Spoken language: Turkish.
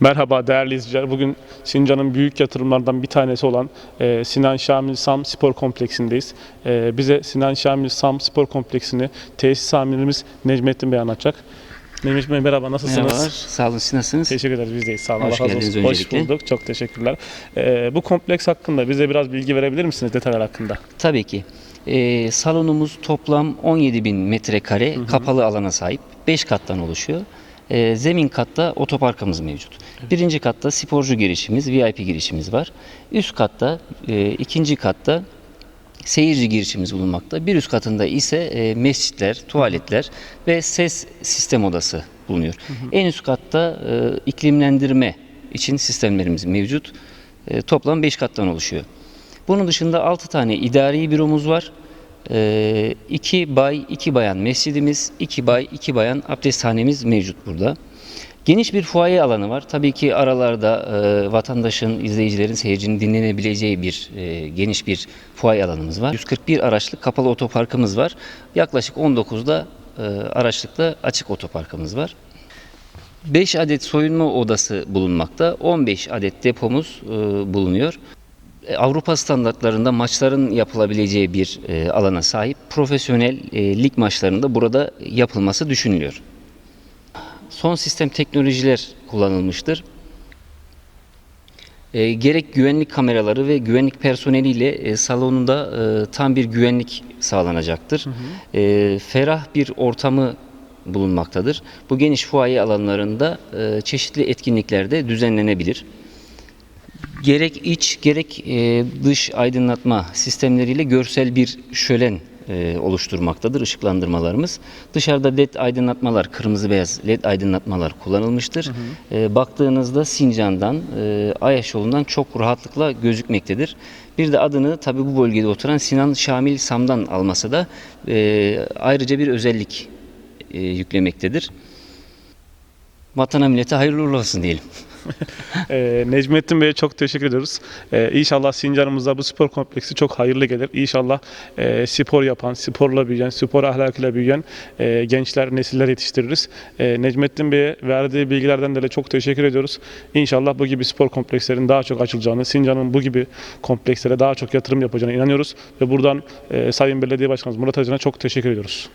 Merhaba değerli izleyiciler. Bugün Sincan'ın büyük yatırımlardan bir tanesi olan e, Sinan Şamil Sam Spor Kompleksi'ndeyiz. E, bize Sinan Şamil Sam Spor Kompleksi'ni tesis amirimiz Necmettin Bey anlatacak. Necmettin Bey merhaba nasılsınız? Merhabalar, sağ olun, siz nasılsınız? Teşekkür ederiz biz deyiz. Sağ olun. Hoş Allah razı geldiniz olsun. Hoş bulduk. Çok teşekkürler. E, bu kompleks hakkında bize biraz bilgi verebilir misiniz detaylar hakkında? Tabii ki. Ee, salonumuz toplam 17 bin metrekare kapalı alana sahip. 5 kattan oluşuyor. Ee, zemin katta otoparkımız mevcut. Birinci katta sporcu girişimiz, VIP girişimiz var. Üst katta, e, ikinci katta seyirci girişimiz bulunmakta. Bir üst katında ise e, mescitler, tuvaletler ve ses sistem odası bulunuyor. En üst katta e, iklimlendirme için sistemlerimiz mevcut. E, toplam 5 kattan oluşuyor. Bunun dışında 6 tane idari büromuz var. 2 bay, 2 bayan mescidimiz, 2 bay, 2 bayan abdesthanemiz mevcut burada. Geniş bir fuaye alanı var. Tabii ki aralarda e, vatandaşın, izleyicilerin, seyircinin dinlenebileceği bir e, geniş bir fuaye alanımız var. 141 araçlık kapalı otoparkımız var. Yaklaşık 19'da e, araçlıkta açık otoparkımız var. 5 adet soyunma odası bulunmakta. 15 adet depomuz e, bulunuyor. Avrupa standartlarında maçların yapılabileceği bir e, alana sahip. Profesyonel e, lig maçlarında burada yapılması düşünülüyor. Son sistem teknolojiler kullanılmıştır. E, gerek güvenlik kameraları ve güvenlik personeliyle e, salonunda e, tam bir güvenlik sağlanacaktır. E, ferah bir ortamı bulunmaktadır. Bu geniş fuaye alanlarında e, çeşitli etkinlikler de düzenlenebilir. Gerek iç gerek e, dış aydınlatma sistemleriyle görsel bir şölen e, oluşturmaktadır ışıklandırmalarımız. Dışarıda led aydınlatmalar, kırmızı beyaz led aydınlatmalar kullanılmıştır. E, baktığınızda Sincan'dan, e, Ayaş yolundan çok rahatlıkla gözükmektedir. Bir de adını tabi bu bölgede oturan Sinan Şamil Sam'dan alması da e, ayrıca bir özellik e, yüklemektedir. Vatana millete hayırlı uğurlu olsun diyelim. Ee, Necmettin Bey'e çok teşekkür ediyoruz. Ee, inşallah Sincan'ımızda bu spor kompleksi çok hayırlı gelir. İnşallah e, spor yapan, sporla büyüyen, spor ahlakıyla büyüyen e, gençler, nesiller yetiştiririz. E, Necmettin Bey'e verdiği bilgilerden dolayı çok teşekkür ediyoruz. İnşallah bu gibi spor komplekslerin daha çok açılacağını, Sincan'ın bu gibi komplekslere daha çok yatırım yapacağına inanıyoruz. Ve buradan e, Sayın Belediye Başkanımız Murat Aydın'a çok teşekkür ediyoruz.